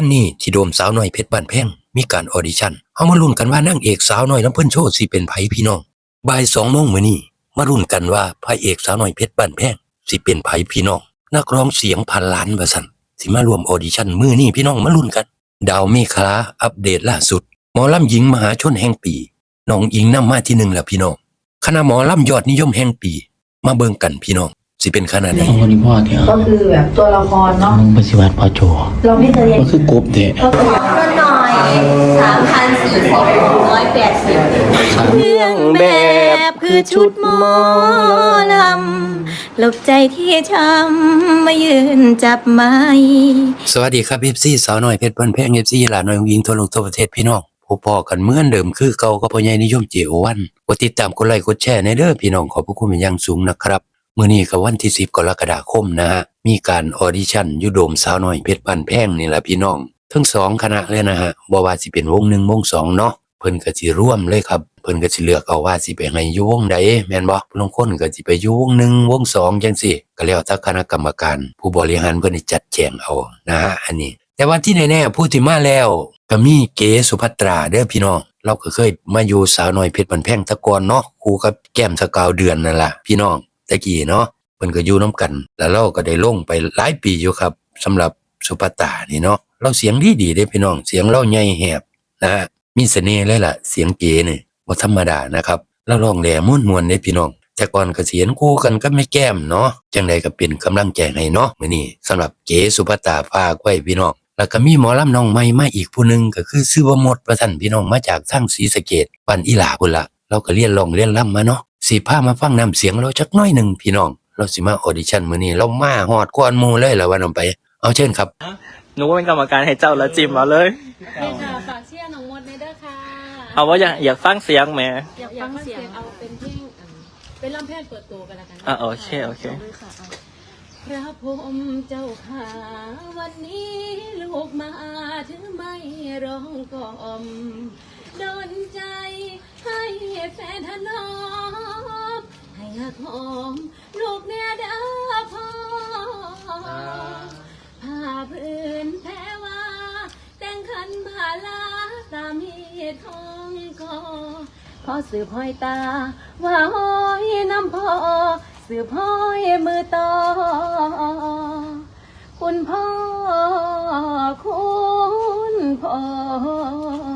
วันนี้ที่โดมสาวน้อยเพชรบ้านแพงมีการออดิชั่นเฮามาลุ้นกันว่านางเอกสาวน้อยลำเพิ่นโชว์สิเป็นไผพี่น้องบ่าย2โมงมื้อนี้มาลุ้นกันว่าพระเอกสาวน้อยเพชรบ้านแพงสิเป็นไผพี่น้องนักร้องเสียงพันล้านว่าซั่นสิมารวมออดิชั่นมื้อนี้พี่น้องมาลุ้นกัน ดาวเมฆาอัปเดตล่าสุด หมอลำหญิงมหาชนแห่งปีน้องอิงนำมาที่หนึ่งแล้วพี่น้องคณะหมอลำยอดนิยมแห่งปี มาเบิ่งกันพี่น้อง สิเป็นคณะใดของคนที่พ่อเถอะก็คือแบบตัวละครเนาะมึงปฏิวัติพ่อโจเราไม่เคยเรียนก็คือกบเถอะก็คือก็หน่อยสามพันสี่สิบร้อยแปดสิบเครื่องแบบคือชุดหมอลำหลบใจที่ช้ำมายืนจับไม้สวัสดีครับเอฟซีสาวน้อยเพชรบ้านแพงเอฟซีหลานน้อยของหญิงทั่วโลกทั่วประเทศพี่น้องพบพอกันเหมือนเดิมคือเก่าก็พ่อใหญ่นิยมเจโอวันกดติดตามกดไลค์กดแชร์ในเด้อพี่น้องขอบพระคุณเป็นอย่างสูงนะครับ มื้อนี้ก็วันที่10กรกฎาคมนะฮะ มีการออดิชั่นยุโดมสาวน้อยเพชรบ้านแพงนี่แหละพี่น้อง ทั้งสองคณะเลยนะฮะบ่ว่าสิเป็นวงหนึ่งวงสองเนาะเพิ่นก็สิร่วมเลยครับ เพิ่นก็สิเลือกเอาว่าสิไปให้อยู่วงใดแม่นบ่บางคนก็สิไปอยู่วงหนึ่งวงสองจังซี่ก็แล้วแต่คณะกรรมการ ผู้บริหารเพิ่นจัดแจงเอานะฮะอันนี้ แต่ว่าที่แน่ๆผู้ที่มาแล้วก็มีเก๋สุภัตราเด้อพี่น้องเราก็เคยมาอยู่สาวน้อยเพชรบันแพงตะกอนเนาะคูกับแก้มสกาวเดือนนั่นล่ะพี่น้อง ตะกี้เนาะเพิ่นก็อยู่น้ำกัน แล้วเราก็ได้ลงไปหลายปีอยู่ครับสำหรับสุภัตานี่เนาะเราเสียงดีดีๆเด้พี่น้อง เสียงเราใหญ่แหบนะฮะมีเสน่ห์เลยล่ะ เสียงเก๋นี่บ่ธรรมดานะครับเราร้องแหล่ม่วนมวนๆเด้พี่น้อง แต่ก่อนก็เสียงคู่กันก็ไม่แก้มเนาะจังใดก็เป็นกำลังใจให้เนาะมื้อนี้สำหรับเก๋สุภัตาฝากไว้พี่น้องแล้วก็มีหมอลำน้องใหม่มาอีกผู้หนึงก็คือซื้อว่าหมดประท่านพี่น้องมาจากทางศรีสะเกดบ้านอีหลาพุ่นละเราก็เรียนร้องเรียนล่ำมาเนาะ สิพามาฟังน้ำเสียงเราจักหน้อยหนึ่งพี่น้อง เราสิมาออดิชั่นมื้อนี้เรามาฮอดก่อนหมู่เลยล่ะวันนำไป เอาเชิญครับหนูก็เป็นกรรมการให้เจ้าแล้วจิมเอาเลยเลยค่ะฝากเชียร์น้องมดในเด้อค่ะเอาว่าอยากอยากฟังเสียงแหม่อยากฟังเสียงเอาเป็นเพลงอันเป็นลำแพทย์เปิดตัวกันแล้วกันนะอะโอเคโอเคด้วยค่ะเอาพระพรหมเจ้าขาวันนี้ลูกมาถือไม่ร้องกล่อมโดนใจ ให้แฟนถนอมให้หักหอมลูกเนี่ยเด้อพ่อผ้าพื้นแพ้ว่าแต่งขันบาลาตามเหตุของคอขอสืบห้อยตา ว่าห้อยน้ำพอสืบห้อยมือต่อคุณพ่อคุณพร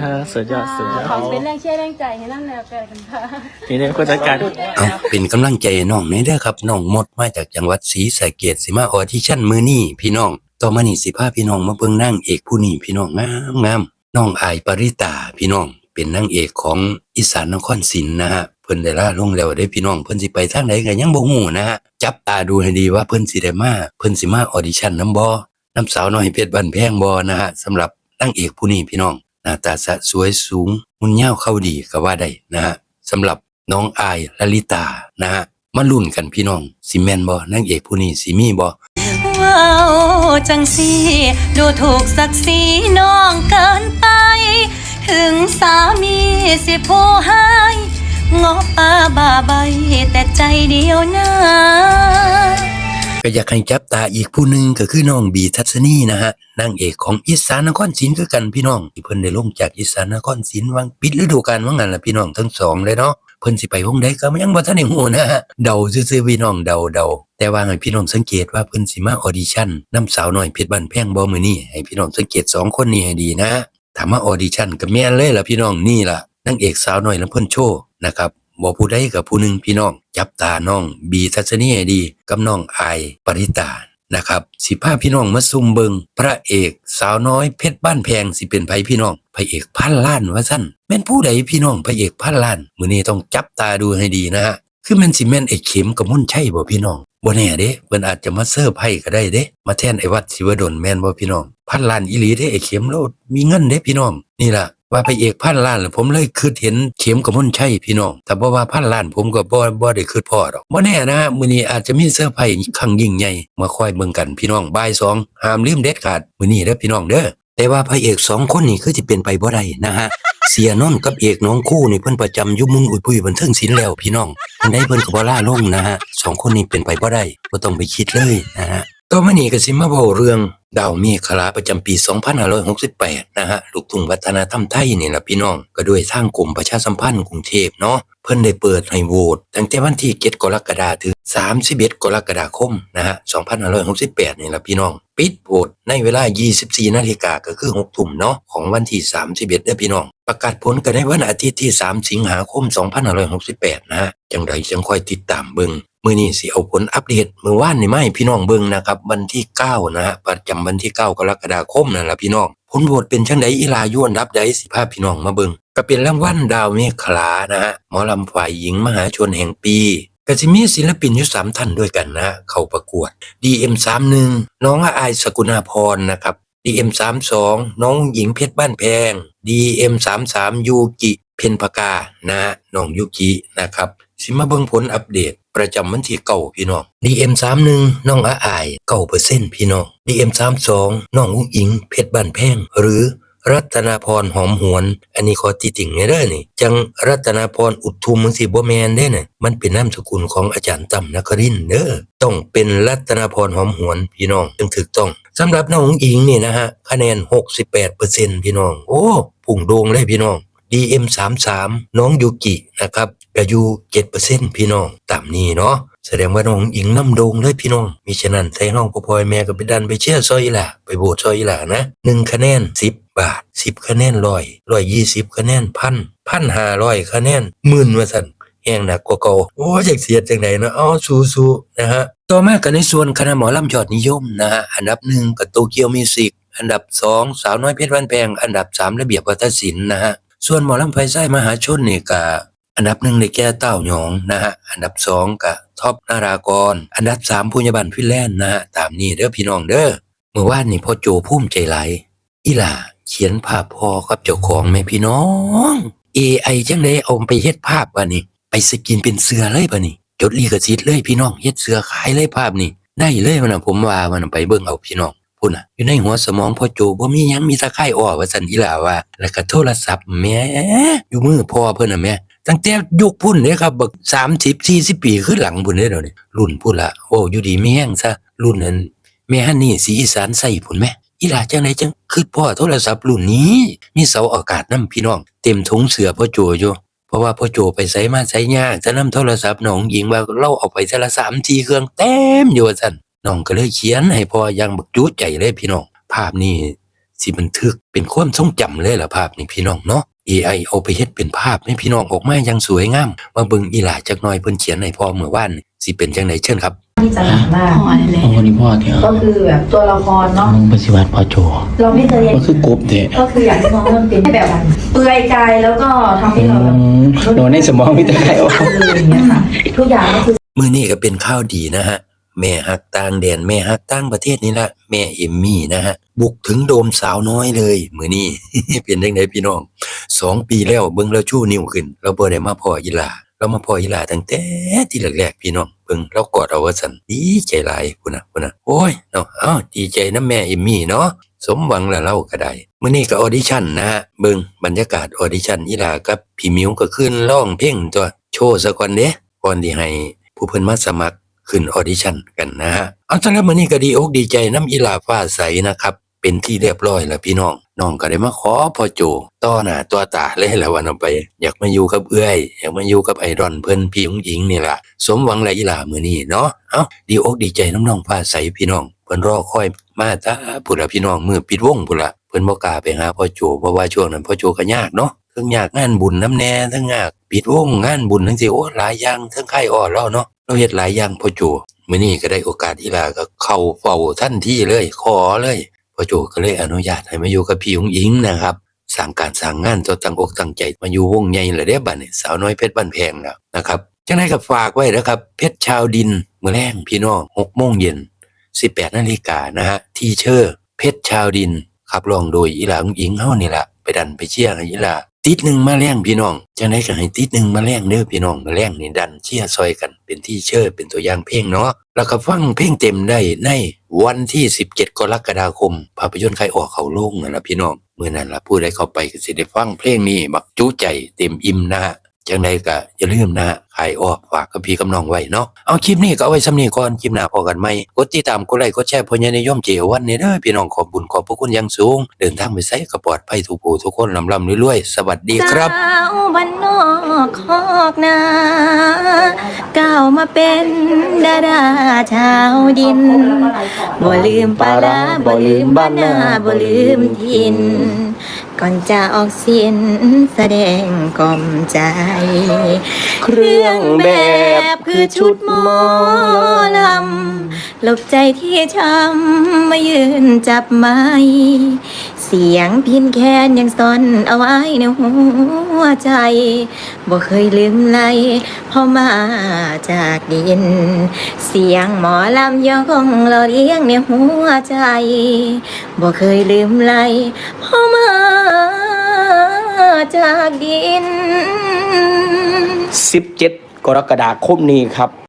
เออสุดยอดสุดยอดขอเป็นแรงเชียร์แรงใจให้นั่นแนวแกกันค่ะนี่เนี่ยผู้จัดการเอาเป็นกำลังใจให้น้องในเด้อครับน้องหมดมาจากจังหวัดศรีสะเกดสิมาออดิชั่นมื้อนี้พี่น้อง ต่อมานี่สิพาพี่น้องมาเบิ่งนางเอกผู้นี้พี่น้องงามงามน้องอายปริตาพี่น้อง เป็นนางเอกของอีสานนครศรีนะฮะเพิ่นได้ลาลงแล้วได้พี่น้องเพิ่นสิไปทางไหนก็ยังบ่ฮู้นะฮะจับตาดูให้ดีว่าเพิ่นสิได้มาเพิ่นสิมาออดิชั่นนํบ่น้ำสาวน้อยเพชรบ้านแพงบ่นะฮะสำหรับนางเอกผู้นี้พี่น้อง หน้าตาสะสวยสูงหุ่นยาเข้าดีก็ว่าได้นะฮะสำหรับน้องอายลลิตานะฮะมาลุ้นกันพี่น้องสิแมนบอนางเอกผู้นี้สิมีบอว้าวจังสีดูถูกศักดิ์ศรีน้องเกินไป ถึงสามีสิผู้ให้งอปาบาใบแต่ใจเดียวนะ ก็อยากให้จับตาอีกผู้หนึ่งก็คือน้องบีทัศนีนะฮะนางเอกของอีสานนครศรีคือกันพี่น้องที่เพิ่นได้ลงจากอีสานนครศรีวังปิดฤดูกาลว่างั้นล่ะพี่น้องทั้งสองเลยเนาะเพิ่นสิไปวงใดก็ยังบ่ทันได้ฮู้นะฮะเดาซื่อๆพี่น้องเดาเดาแต่ว่าให้พี่น้องสังเกตว่าเพิ่นสิมาออดิชั่นนํสาวน้อยเพชรบ้านแพงบ่มื้อนี้ให้พี่น้องสังเกตสองคนนี้ให้ดีนะถ้ามาออดิชั่นก็แม่นเลยล่ะพี่น้องนี่ล่ะนางเอกสาวน้อยลำเพิ่นโชว์นะครับ บ่ผู้ใดกับผู้หนึ่งพี่น้อง จับตาน้อง บีทัศนีให้ดีกับน้องอายปริตานะครับสิพาพี่น้องมาซุ่มเบิงพระเอกสาวน้อยเพชรบ้านแพงสิเป็นไผพี่น้องพระเอกพันล้านว่าสั้นแม่นผู้ใดพี่น้องพระเอกพันล้านมือนี้ต้องจับตาดูให้ดีนะฮะคือแม่นสิแม่นไอ้เข็มกับมุ่นใช่บ่พี่น้องบ่แน่เด้เพิ่นอาจจะมาเสิร์ฟให้ก็ได้เด้มาแทนไอ้วัดศิวดลแม่นบ่พี่น้องพันล้านอีหลีเด้ไอ้เข็มแล้วมีเงินเด้พี่น้องนี่ล่ะ ว่าพระเอกพันล้านผมเลยคือเห็นเข็มกับมุ่นใช่พี่น้อง แต่บ่ว่าพันล้านผมก็บ่บ่ได้คือพ่อดอกบ่แน่นะมื้อนี้อาจจะมีเซอร์ไพรส์ครั้งยิ่งใหญ่มาคอยเบิ่งกันพี่น้องบ่ายสองห้ามลืมเด็ดขาดมื้อนี้เด้อพี่น้องเด้อแต่ว่าพระเอกสองคนนี่คือสิเป็นไปบ่ได้นะฮะเสียนนกับเอกน้องคู่นี่เพิ่นประจำอยู่มุมอุยปุยบันเทิงศิลป์แล้วพี่น้องเพิ่นได้เพิ่นก็บ่ล่าลงนะฮะสองคนนี้เป็นไปบ่ได้บ่ต้องไปคิดเลยนะฮะ ต่อมานี้ก็สิมาเบาเรื่องดาวเมฆคลาประจำปี 2568 นะฮะ ลูกทุ่งวัฒนธรรมไทยนี่ล่ะพี่น้อง ก็ด้วยทางกรมประชาสัมพันธ์กรุงเทพเนาะ เพิ่นได้เปิดให้โหวตตั้งแต่วันที่ 7 กรกฎาคมถึง 31 กรกฎาคมนะฮะ2568 นี่ละพี่น้อง ปิดโหวตในเวลา 24 นาฬิกาก็คือ 6 ทุ่มเนาะของวันที่ 31เด้อพี่น้อง ประกาศผลกันในวันอาทิตย์ที่ 3 สิงหาคม 2568 นะฮะจังใดจังค่อยติดตามเบิ่งมื้อนี้สิเอาผลอัปเดตมื้อวานนี่มาให้พี่น้องเบิ่งนะครับ วันที่ 9 นะฮะประจำวันที่ 9 กรกฎาคมนั่นล่ะพี่น้องผลโหวตเป็นจังไดอีลาย้วนรับใดสิพาพี่น้องมาเบิ่งก็เป็นรางวัลดาวเมฆลานะฮะหมอลำฝ่ายหญิงมหาชนแห่งปี ก็สิมีศิลปินอยู่สามท่านด้วยกันนะ เข้าประกวด DM31 น้องอายสกุณาพรนะครับ DM32 น้องหญิงเพชรบ้านแพง DM33 ยูกิเพนพกานะฮะน้องยูกินะครับสิมาเบิ่งผลอัปเดตประจำวันที่เก่าพี่น้อง DM31 น้องอาอายเก่าเปอร์เซ็นต์พี่น้อง DM32 น้องอุ้งอิงเพชรบ้านแพงหรือ รัตนาพรหอมหวน อันนี้ขอติติ่งไงเด้อนี่ จังรัตนาพรอุดทุมมึงสิบ่แมนเด้น่ะมันเป็นนามสกุลของอาจารย์ต่ำนครินเด้อต้องเป็นรัตนาพรหอมหวนพี่น้องจึงถูกต้องสำหรับน้องอิงนี่นะฮะคะแนน 68%พี่น้อง โอ้พุ่งโด่งเลยพี่น้อง DM33 น้องยูกินะครับก็อยู่7%พี่น้องตามนี้เนาะแสดงว่าน้องหญิงน้ำโดงเลยพี่น้อง มีฉะนั้นใส่น้องพ่อพ่อยแม่ก็ไปดันไปเชียร์ซอยหล่ะ ไปโบสซอยหล่ะนะหนึ่งคะแนน10บาท10คะแนนร้อยร้อยยี่สิบคะแนนพันพันห้าร้อยคะแนนหมื่นว่าสันแห้งหนักกว่าเก่าโอ้จากเสียดจังไหนเนาะเอาสู้นะฮะต่อมากันในส่วนคณะหมอลำยอดนิยมนะฮะอันดับหนึ่งกับโตเกียวมิวสิกอันดับสองสาวน้อยเพชรวันแพงอันดับสามระเบียบวัฒนศิลป์นะฮะส่วนหมอลำไฟไส้มหาชนเนี่ยก็อันดับหนึ่งในแก้เต้าหยองนะฮะอันดับสองกับท็อปนารากร อันดับสามพุญญบันฟิแลนนะฮะตามนี้เด้อพี่น้องเด้อเมื่อวานนี่พ่อโจพุ่มใจไหลายอีหล่า เขียนภาพพอกับเจ้าของแม่พี่น้อง AI จังได้เอาไปเฮ็ดภาพวะนี่ไปสกินเป็นเสือเลยปะนี่จดลีกสิทธิ์เลยพี่น้องเฮ็ดเสือขายเลยภาพนี่ได้เลยมันนะผมว่ามันไปเบิ่งเอาพี่น้องพุ่นน่ะอยู่ในหัวสมองพ่อโจบ่มีหยังมีตะไคร่อ้อว่าซั่นอีหล่าว่า แล้วก็โทรศัพท์แหม่อยู่มือพ่อเพิ่นน่ะแหม่ตั้งแต่ยุคพุ่นเด้ครับบัก30 40 ปีขึ้นหลังพุ่นเด้เดี๋ยวนี้รุ่นพุ่นละโอ้อยู่ดีมีแฮงซะรุ่นนั้นแม่ฮันนี่สีอีสานใส่พุ่นแม่ อีหล่าจังไดจังคือพ่อโทรศัพท์รุ่นนี้ มีเสาอากาศนํพี่น้อง เต็มถุงเสือพ่อโจอยู่เพราะว่าพ่อโจไปใส่มาใส่ยากจะนำโทรศัพท์น้องหญิงว่าเราเอาไปแต่ละ3 4เครื่องเต็มอยู่ว่าซั่นน้องก็เลยเขียนให้พ่อยังบักจุใจเลยพี่น้อง ภาพนี้สิบันทึกเป็นความทรงจำเลยล่ะภาพนี้พี่น้องเนาะ AI เอาไปเฮ็ดเป็นภาพให้พี่น้องออกมาอย่างสวยงามมาเบิ่งอีหลาจักหน่อยเพิ่นเขียนให้พ่อเมื่อวานสิเป็นจังไดเชิญครับ ที่จะหนักมากพอเลยเอาคนนี้พ่อเถอะก็คือแบบตัวละครเนาะมึงปฏิวัติพ่อโจเราไม่เคยเห็นก็คือกบเถอะก็คืออยากให้น้องมันเป็นแบบเปลือยกายแล้วก็ทำให้เราแบบโดนในสมองพิจารณาออกเลยอย่างเงี้ยค่ะทุกอย่างก็คือมื้อนี้ก็เป็นข้าวดีนะฮะแม่ฮักต่างแดนแม่ฮักต่างประเทศนี่ละแม่เอมมี่นะฮะ บุกถึงโดมสาวน้อยเลยมื้อนี้เป็นจังไดพี่น้องสองปีแล้วเบิ่งแล้วชู้นิ้วขึ้น เราบ่ได้มาพ่ออีหลา เรามาพ่ออีหลาตั้งแต่ที่แรกๆพี่น้องเบิ่งเรากอดเอาว่าซั่นดีใจหลายพุ่นนะพุ่นนะโอ้ยเนาะเอ้าดีใจนะแม่เอมมี่เนาะสมหวังแล้วเราก็ได้มื้อนี้ก็ออดิชั่นนะฮะเบิ่งบรรยากาศออดิชั่นอีหลากับพี่มิวก็ขึ้นร้องเพลงตัวโชว์ซะก่อนเด้ก่อนที่ให้ผู้เพิ่นมาสมัครขึ้นออดิชั่นกันนะฮะเอาสำหรับมื้อนี้ก็ดีอกดีใจน้ำอีหลาฟ้าใสนะครับ เป็นที่เรียบร้อยแล้วพี่น้องน้องก็ได้มาขอพ่อโจต่อหน้าตัวตาเลยแหละวันเอาไป อยากมาอยู่กับเอื้อย อยากมาอยู่กับไอรอนเพิ่นพี่หงหญิงนี่ล่ะสมหวังและอีหลามือนี้เนาะเอ้าดีอกดีใจน้องฟ้าใสพี่น้องเพิ่นรอคอยมาตาพุ่นละพี่น้องมือปิดวงพุ่นละเพิ่นบ่กล้าไปหาพ่อโจเพราะว่าช่วงนั้นพ่อโจก็ยากเนาะทั้งยากงานบุญน้ำแน่ทั้งยากปิดวงงานบุญทั้งสิโอ้หลายอย่างทั้งค่อ่อนแล้วเนาะเราเฮ็ดหลายอย่างพ่อโจมือนี้ก็ได้โอกาสอีหลาก็เข้าเฝ้าทันที่เลย ขอเลย พ่อโจก็เลยอนุญาตให้มาอยู่กับพี่ยงหญิงนะครับสั่งการสั่งงานตัวตั้งอกตั้งใจมาอยู่วงใหญ่เลยเด้บัดนี้สาวน้อยเพชรบ้านแพงแล้วนะครับจังไรกับฝากไว้นะครับ เพชรชาวดินมื้อแรงพี่น้องหกโมงเย็นสิบแปดนาฬิกานะฮะทีเชอร์ เพชรชาวดินขับร้องโดยอีหลาหงอิงเฮานี่แหละไปดันไปเชียงอีหลา ติดหนึ่งมาแรงพี่น้องจังไดก็ให้ติดหนึ่งมาแรงเด้อพี่น้องมาแรงนี่ดันเชียร์ซอยกันเป็นที่เชื่อเป็นตัวอย่างเพลงเนาะแล้วก็ฟังเพลงเต็มได้ในวันที่ 17 กรกฎาคม ภาพยนตร์ใครออกเขาโรงน่ะพี่น้องเมื่อนั้นละผู้ใดเข้าไปก็สิได้ฟังเพลงนี้บักจูใจเต็มอิ่มนะฮะ จังใดก็อย่าลืมนะขายออกฝากกับพี่กับน้องไว้เนาะเอาคลิปนี้ก็เอาไว้สำนีก่อนคลิปหน้าพอกันไหมกดติดตามกดไลค์กดแชร์พญานิยมเจวันนี้เด้อพี่น้องขอบบุญขอบพระคุณอย่างสูง เดินทางไปไสก็ปลอดภัยทุกผู้ทุกคนลำลำรวยๆสวัสดีครับสาวบ้านนอกคอกนาก้าวมาเป็นดาราชาวดินบ่ลืมปลาร้าบ่ลืมบ้านนาบ่ลืมทิน ก่อนจะออกเสียงแสดงกล่อมใจ เครื่องแบบคือชุดหมอลำหลบใจที่ช้ำมายืนจับไม้ เสียงพินแคนยังซ่อนเอาไว้ในหัววใจบ่เคยลืมไหลพอมาจากดิน เสียงหมอลำยังคงเราเลี้ยงในหัวใจบ่เคยลืมไหลพอมาจากดิน 17 กรกฎาคมนี้ครับ